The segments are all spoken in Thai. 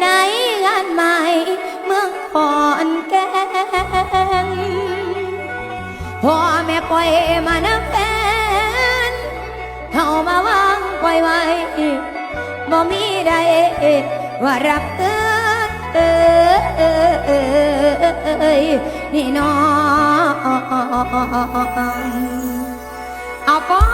ไหนงานใหม่เมื่องขอนแก่นพ่อแม่ปล่อยมานักแฟนเฮามาวางปล่อยไว้บ่มีใดว่ารักเอ้ยนี่น้องเอาป้อ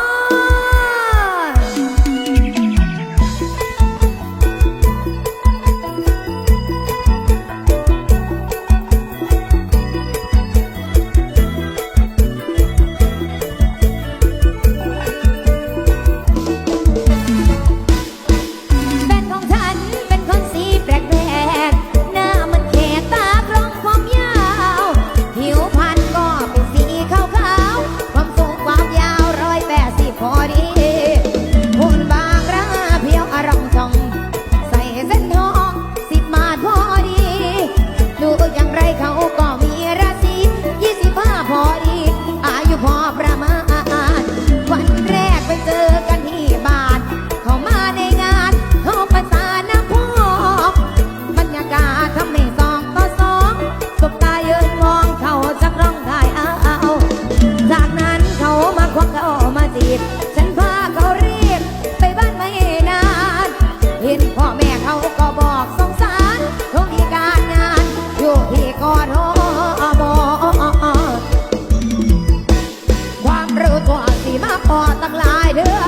ต่อตั้งหลายเด้อ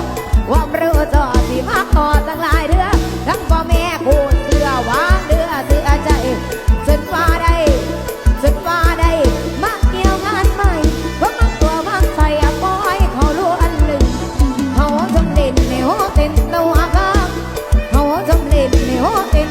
ความรู้จอสิมาต่อตั้งหลายเด้อทั้งพ่อแม่กูเสื้อวางเด้อเสื้อใจสุดว่าได้ฉันว่าได้มาเกี่ยวงานใหม่เพราะมันตัวมันใส่ปอยเขาล้วนหนึ่งเขาจำเล่นในหัวเต็นตัวกลาเขาจำเล่นในหัวเต็น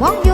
望。